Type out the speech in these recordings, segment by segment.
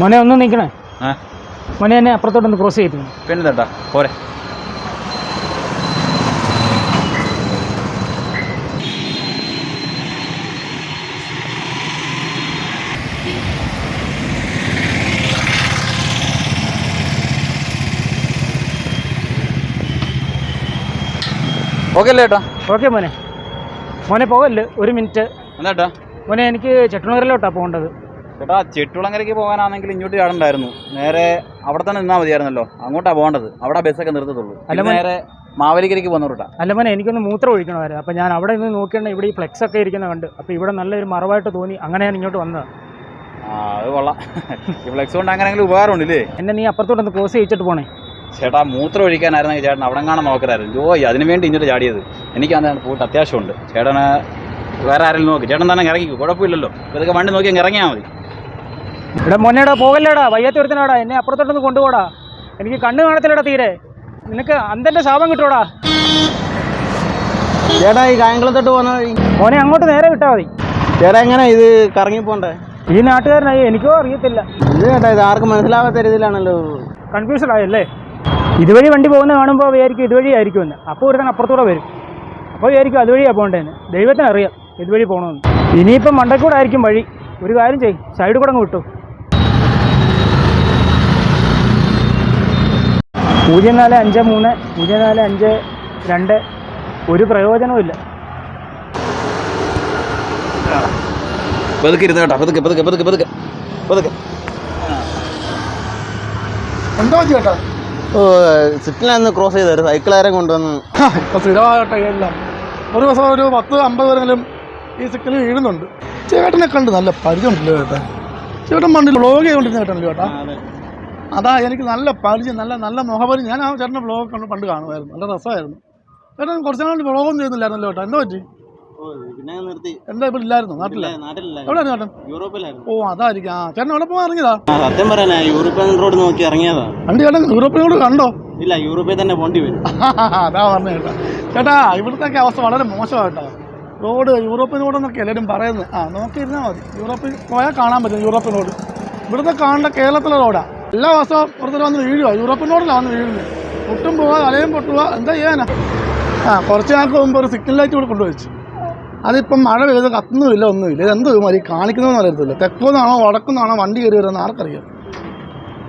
മോനെ ഒന്ന് നിൽക്കണേ ആ. മോനെ എന്നെ അപ്പുറത്തോട്ടൊന്ന് ക്രോസ് ചെയ്തു പിന്നെ. തട്ടാ പോരെ. ഓക്കെ അല്ലേ ഏട്ടാ? ഓക്കെ മോനെ. മോനെ പോകല്ലേ ഒരു മിനിറ്റ്. എന്താ മോനെ എനിക്ക് ചെട്ടനൂരിലോട്ടാണ് പോകേണ്ടത്. ചേട്ടാ ചെട്ടുളങ്ങരയ്ക്ക് പോകാനാണെങ്കിൽ ഇങ്ങോട്ട് ചാടണ്ടായിരുന്നു. നേരെ അവിടെ തന്നെ നിന്നാൽ മതിയായിരുന്നല്ലോ. അങ്ങോട്ടാ പോകേണ്ടത്. അവിടെ ബസ്സൊക്കെ നിർത്തത്തുള്ളൂ. അല്ല, നേരെ മാവേലിക്കരയ്ക്ക് പോകുന്ന റൂട്ടാ. അല്ല മോനെ എനിക്കൊന്ന് മൂത്രം ഒഴിക്കണമായിരുന്നു അപ്പോൾ ഞാൻ അവിടെ നിന്ന് നോക്കിയാണെങ്കിൽ ഇവിടെ ഈ ഫ്ലെക്സ് ഒക്കെ ഇരിക്കുന്ന കണ്ട്. അപ്പോൾ ഇവിടെ നല്ലൊരു മറവായിട്ട് തോന്നി. അങ്ങനെ ഞാൻ ഇങ്ങോട്ട് വന്നത്. ആ അത് കൊള്ളാം. ഈ ഫ്ലെക്സ് കൊണ്ട് അങ്ങനെയെങ്കിലും ഉപകാരമുണ്ടല്ലേ? എന്നെ നീ അപ്പുറത്തോട്ടൊന്ന് ക്രോസ് ചെയ്യിച്ചിട്ട് പോണേ. ചേട്ടാ മൂത്രം ഒഴിക്കാനായിരുന്നെങ്കിൽ ചേട്ടൻ അവിടെ കാണാൻ നോക്കരായിരുന്നു. ജോ അതിന് വേണ്ടി ഇങ്ങോട്ട് ചാടിയത്. എനിക്ക് അതാണ് പോയിട്ട് അത്യാവശ്യമുണ്ട്. ചേട്ടന് വേറെ ആരെങ്കിലും നോക്കി. ചേട്ടൻ തന്നെ ഇറങ്ങിക്കോ. കുഴപ്പമില്ലല്ലോ. ഇതൊക്കെ വണ്ടി നോക്കി അങ്ങ് ഇറങ്ങിയാൽ മതി. ഇവിടെ മോനേടാ പോകല്ലേടാ. വയ്യാത്ത ഒരുത്തനാടാ. എന്നെ അപ്പുറത്തോട്ടൊന്ന് കൊണ്ടുപോടാ. എനിക്ക് കണ്ണ് കാണത്തില്ലടാ തീരെ. നിനക്ക് അന്തന്റെ ശാപം കിട്ടൂടാ. ചേട്ടാ ഈ കായംകുളത്തോട്ട് പോകുന്ന വഴി മോനെ അങ്ങോട്ട് നേരെ വിട്ടാൽ മതി. ചേട്ടാ എങ്ങനെ ഇത് കറങ്ങി പോണ്ടേ? ഈ നാട്ടുകാരനായി എനിക്കോ അറിയത്തില്ല. ഇത് ചേട്ടാ ഇത് ആർക്കും മനസ്സിലാവാത്ത രീതിയിലാണല്ലോ. കൺഫ്യൂഷൻ ആയല്ലേ? ഇതുവഴി വണ്ടി പോകുന്ന കാണുമ്പോൾ വിചാരിക്കും ഇതുവഴി ആയിരിക്കും എന്ന്. അപ്പോൾ ഒരുത്തൻ അപ്പുറത്തൂടെ വരും. അപ്പോൾ വിചാരിക്കും അതുവഴിയാണ് പോകേണ്ടതെന്ന് ദൈവത്തിന് അറിയാം ഇതുവഴി പോകണമെന്ന് ഇനിയിപ്പം മണ്ടക്കൂടെ ആയിരിക്കും വഴി. ഒരു കാര്യം ചെയ്യും. സൈഡ് കൂടെ അങ്ങ് വിട്ടു. പൂജ്യം നാല് അഞ്ച് മൂന്ന് പൂജ്യം നാല് അഞ്ച് രണ്ട്. ഒരു പ്രയോജനവും ഇല്ല. പതുക്കെ ഇരുന്ന് കേട്ടോ. പതുക്കെ പതുക്കെ പതുക്കെ പതുക്കെ. പതുക്കെ. എന്തോ ചേട്ടാ? ഓ സിറ്റിലൊന്ന് ക്രോസ് ചെയ്തായിരുന്നു സൈക്കിളാരം കൊണ്ടുവന്ന്. ഇപ്പൊ സ്ഥിരമാകട്ടെ എല്ലാം. ഒരു ദിവസം ഒരു പത്ത് അമ്പത് വരെങ്കിലും ഈ സിക്കൽ വീഴുന്നുണ്ട്. ചേട്ടനെ കണ്ട് നല്ല പരിചയമുണ്ടല്ലോ ചേട്ടാ. ചേട്ടൻ മണ്ണിൽ വ്ളോഗ് ചെയ്തുകൊണ്ടിരുന്ന ചേട്ടനല്ലോ ചേട്ടാ? അതാ എനിക്ക് നല്ല പരിചയം നല്ല നല്ല മുഖപരി ഞാൻ ആ ചേട്ടന്റെ ബ്ലോഗ് കണ്ട് പണ്ട് കാണുമായിരുന്നു. നല്ല രസമായിരുന്നു. ചേട്ടൻ കുറച്ച് നാൾ ബ്ലോഗൊന്നും ചെയ്യുന്നില്ലായിരുന്നല്ലോ ചേട്ടാ. എന്താ പറ്റി? പിന്നെ നിർത്തി. എന്താ ഇല്ലായിരുന്നു? ചേട്ടൻ? യൂറോപ്പിലായിരുന്നു. ഓ അതായിരിക്കും. ആ ചേട്ടൻ എവിടെ പോകാൻ ഇറങ്ങിയതാ? സത്യം പറയാനാ യൂറോപ്യൻ റോഡ് നോക്കി ഇറങ്ങിയതാ. ചേട്ടൻ യൂറോപ്പിനോട് കണ്ടോ? ഇല്ല യൂറോപ്പിൽ തന്നെ പോണ്ടി വരും. അതാ പറഞ്ഞ ചേട്ടാ. ചേട്ടാ ഇവിടുത്തെ അവസ്ഥ വളരെ മോശമായിട്ടോ റോഡ് യൂറോപ്യൻ റോഡ് എന്നൊക്കെ എല്ലാവരും പറയുന്നത്. ആ നോക്കിയിരുന്നാൽ മതി. യൂറോപ്പിൽ പോയാൽ കാണാൻ പറ്റും യൂറോപ്യൻ റോഡ് ഇവിടുത്തെ കാണേണ്ട കേരളത്തിലെ റോഡാ എല്ലാ മാസവും ഒരുത്തരം വന്ന് വീഴുക യൂറോപ്പിനോടല്ല വന്ന് വീഴുന്നത് പൊട്ടും പോവാ അലയും പൊട്ടുക എന്താ ചെയ്യാനാ? ആ കുറച്ച് നാൾക്ക് മുമ്പ് ഒരു സിഗ്നൽ ലൈറ്റ് കൂടെ കൊണ്ടുവച്ചു. അതിപ്പം മഴ പെയ്ത് കത്തുന്നുമില്ല ഒന്നുമില്ല. ഇത് എന്തോ മതി? കാണിക്കുന്നതെന്ന് അറിയത്തില്ല. തെക്കുന്നാണോ വടക്കുന്നാണോ വണ്ടി കയറി വരുന്നത് ആർക്കറിയാം.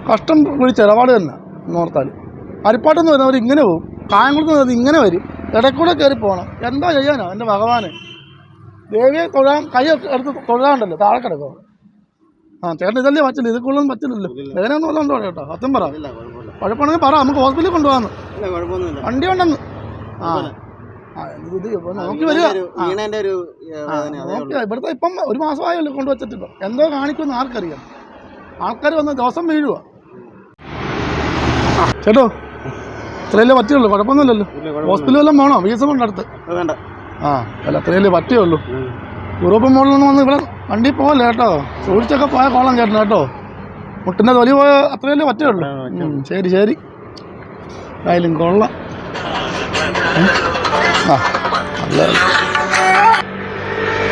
കഷ്ടം ഒരു ചിലപാട് തന്നെ നോർത്താൽ അരിപ്പാട്ടെന്ന് വരുന്നവർ ഇങ്ങനെ പോകും കായംകുളത്ത് വരുന്നത് ഇങ്ങനെ വരും. ഇടക്കൂടെ കയറി പോകണം. എന്താ ചെയ്യാനോ? എന്റെ ഭഗവാനെ. ദേവിയെ തൊഴാൻ കൈ എടുത്ത് തൊഴാണ്ടല്ലോ താഴെ കിടക്കും ആ ചേട്ടൻ ഇതല്ലേ പറ്റില്ല ഇത് കൂടുതലും പറ്റില്ലല്ലോ വേദന ഒന്നും ഉണ്ടോ കേട്ടോ സത്യം പറ. കുഴപ്പമാണെങ്കിൽ പറ. നമുക്ക് ഹോസ്പിറ്റലിൽ കൊണ്ടുപോകാന്ന്. കുഴപ്പമൊന്നുമില്ല. വണ്ടി ഉണ്ടെന്ന്. ആ. ഇത് നോക്കി വരിക. നോക്കി ഇവിടുത്തെ ഇപ്പം ഒരു മാസമായല്ലോ കൊണ്ടുവച്ചിട്ടില്ല എന്തോ കാണിക്കുമെന്ന് ആർക്കറിയാം. ആൾക്കാർ വന്ന് ദിവസം വീഴുക ചേട്ടോ. ഇത്രയല്ലേ പറ്റുള്ളൂ. കുഴപ്പമൊന്നുമില്ലല്ലോ. ഹോസ്പിറ്റലിൽ വല്ലതും വേണോ? വികസനം ഉണ്ട് അടുത്ത് ആ അല്ല അത്രയല്ലേ പറ്റുള്ളൂ യൂറോപ്യൻ മോളിൽ നിന്ന് വന്ന് ഇവിടെ വണ്ടി പോകല്ലേ കേട്ടോ? സൂക്ഷിച്ചൊക്കെ പോയ കോളം ചേട്ടൻ കേട്ടോ. മുട്ടിന്റെ തൊലി പോയ അത്രയല്ലേ പറ്റുള്ളൂ. ശരി ശരി. ആയാലും കൊള്ളാം. ആ നല്ല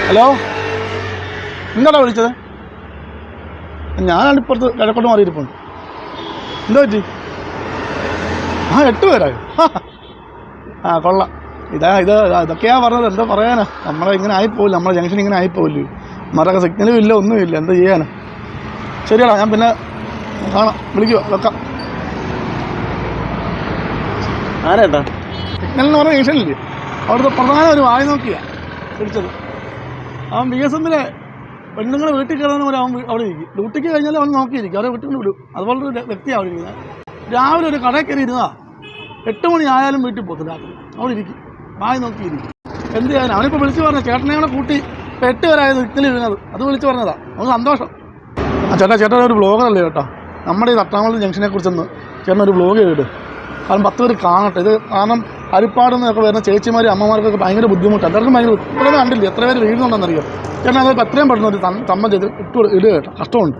ഹലോ? എന്താടാ വിളിച്ചത്? ഞാനാണ് ഇപ്പുറത്ത് കിഴക്കോട്ട് മാറിയിരിപ്പുണ്ട്. എന്താ പറ്റി? ആ എട്ട് പേരായോ? ആ കൊള്ളാം. ഇതാ ഇത് ഇതൊക്കെയാ പറഞ്ഞത്. എന്താ പറയാനാ? നമ്മളെ ഇങ്ങനെ ആയിപ്പോവില്ല. നമ്മളെ ജംഗ്ഷൻ ഇങ്ങനെ ആയിപ്പോയില്ലേ മറൊക്കെ സിഗ്നലും ഇല്ല ഒന്നുമില്ല. എന്താ ചെയ്യാനാ? ശരിയാടാ ഞാൻ പിന്നെ കാണാം. വിളിക്കുക വെക്കാം. ആരേട്ടാ? സിഗ്നൽ എന്ന് പറഞ്ഞ ജംഗ്ഷനില്ലേ അവിടുത്തെ പ്രധാന ഒരു വായി നോക്കിയാ പിടിച്ചത്. അവൻ ബി എസ് എമ്മിലെ പെണ്ണുങ്ങൾ വീട്ടിൽ കയറുന്ന പോലെ അവൻ അവിടെ ഇരിക്കും. ഡ്യൂട്ടിക്ക് കഴിഞ്ഞാൽ അവൻ നോക്കിയിരിക്കും. അവരെ വീട്ടിൽ കൊണ്ട് വിടും. അതുപോലെ ഒരു വ്യക്തിയാണ് അവിടെ ഇരിക്കുന്നത്. രാവിലെ ഒരു കടയിൽ കയറി ഇരുന്നാ എട്ട് മണി ആയാലും വീട്ടിൽ പോകത്തില്ല രാത്രി. അവിടെ ഇരിക്കും. വായി നോക്കിയിരിക്കും. എന്ത് ചെയ്യാൻ അവനിപ്പോൾ വിളിച്ചു പറഞ്ഞ ചേട്ടനെ കൂടെ കൂട്ടി ഇപ്പം നിൽക്കൽ വീണത് അത് വിളിച്ച് പറഞ്ഞതാ. നമുക്ക് സന്തോഷം. ആ ചേട്ടാ ചേട്ടൻ ഒരു ബ്ലോഗറല്ലേ കേട്ടോ നമ്മുടെ ഈ തട്ടാമല ജംഗ്ഷനെ കുറിച്ചൊന്ന് ചേട്ടൻ ഒരു ബ്ലോഗ് ചെയ്തിട്ട് കാരണം പത്ത് പേര് കാണട്ടെ. ഇത് കാരണം ഹരിപ്പാട് നിന്നൊക്കെ വരുന്ന ചേച്ചിമാരും അമ്മമാർക്കൊക്കെ ഭയങ്കര ബുദ്ധിമുട്ടാണ്. എല്ലാവർക്കും ഭയങ്കര ഇപ്പോഴും കണ്ടില്ല? എത്ര പേര് വീഴുന്നുണ്ടെന്നറിയാം? ചേട്ടൻ അത് എത്രയും പെട്ടെന്ന് ഒരു സംബന്ധം ചെയ്ത് ഇട്ട് ഇടുക കേട്ടോ കഷ്ടമുണ്ട്.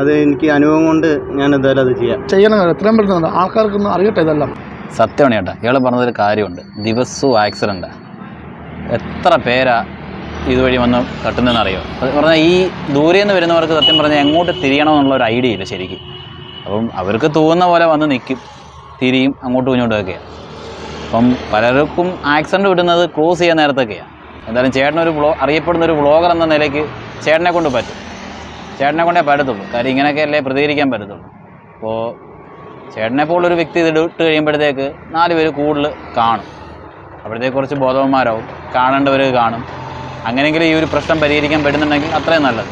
അത് എനിക്ക് അനുഭവം കൊണ്ട് ഞാൻ എന്തായാലും അത് ചെയ്യാം. ചെയ്യണം എത്രയും പെട്ടെന്ന് ആൾക്കാർക്കൊന്നും അറിയട്ടെ ഇതെല്ലാം. സത്യമാണ് ചേട്ടാ. ഇയാൾ പറഞ്ഞതൊരു കാര്യമുണ്ട്. ദിവസവും ആക്സിഡന്റാണ് എത്ര പേരാ ഇതുവഴി വന്ന് തട്ടുന്നതെന്നറിയോ? അത് പറഞ്ഞാൽ ഈ ദൂരെ നിന്ന് വരുന്നവർക്ക് സത്യം പറഞ്ഞാൽ എങ്ങോട്ട് തിരിയണമെന്നുള്ള ഒരു ഐഡിയ ഇല്ല ശരിക്കും. അപ്പം അവർക്ക് തോന്നുന്ന പോലെ വന്ന് നിൽക്കും തിരിയും അങ്ങോട്ടും ഇങ്ങോട്ടും ഒക്കെയാണ് അപ്പം പലർക്കും ആക്സിഡന്റ് വിടുന്നത് ക്രോസ് ചെയ്യാൻ നേരത്തൊക്കെയാണ് എന്തായാലും ചേട്ടനൊരു ബ്ലോ അറിയപ്പെടുന്ന ഒരു ബ്ലോഗർ എന്ന നിലയ്ക്ക് ചേട്ടനെ കൊണ്ട് പറ്റും. ചേട്ടനെ കൊണ്ടേ പറ്റത്തുള്ളൂ. കാര്യം ഇങ്ങനെയൊക്കെ അല്ലേ പ്രതികരിക്കാൻ പറ്റത്തുള്ളൂ. അപ്പോൾ ചേട്ടനെ പോലൊരു വ്യക്തി ഇത് ഇട്ട് കഴിയുമ്പോഴത്തേക്ക് നാല് പേര് കൂടുതൽ കാണും. അപ്പോഴത്തേക്ക് കുറച്ച് ബോധവന്മാരാവും. കാണേണ്ടവർ കാണും. അങ്ങനെയെങ്കിലും ഈ ഒരു പ്രശ്നം പരിഹരിക്കാൻ പറ്റുന്നുണ്ടെങ്കിൽ അത്രയും നല്ലത്.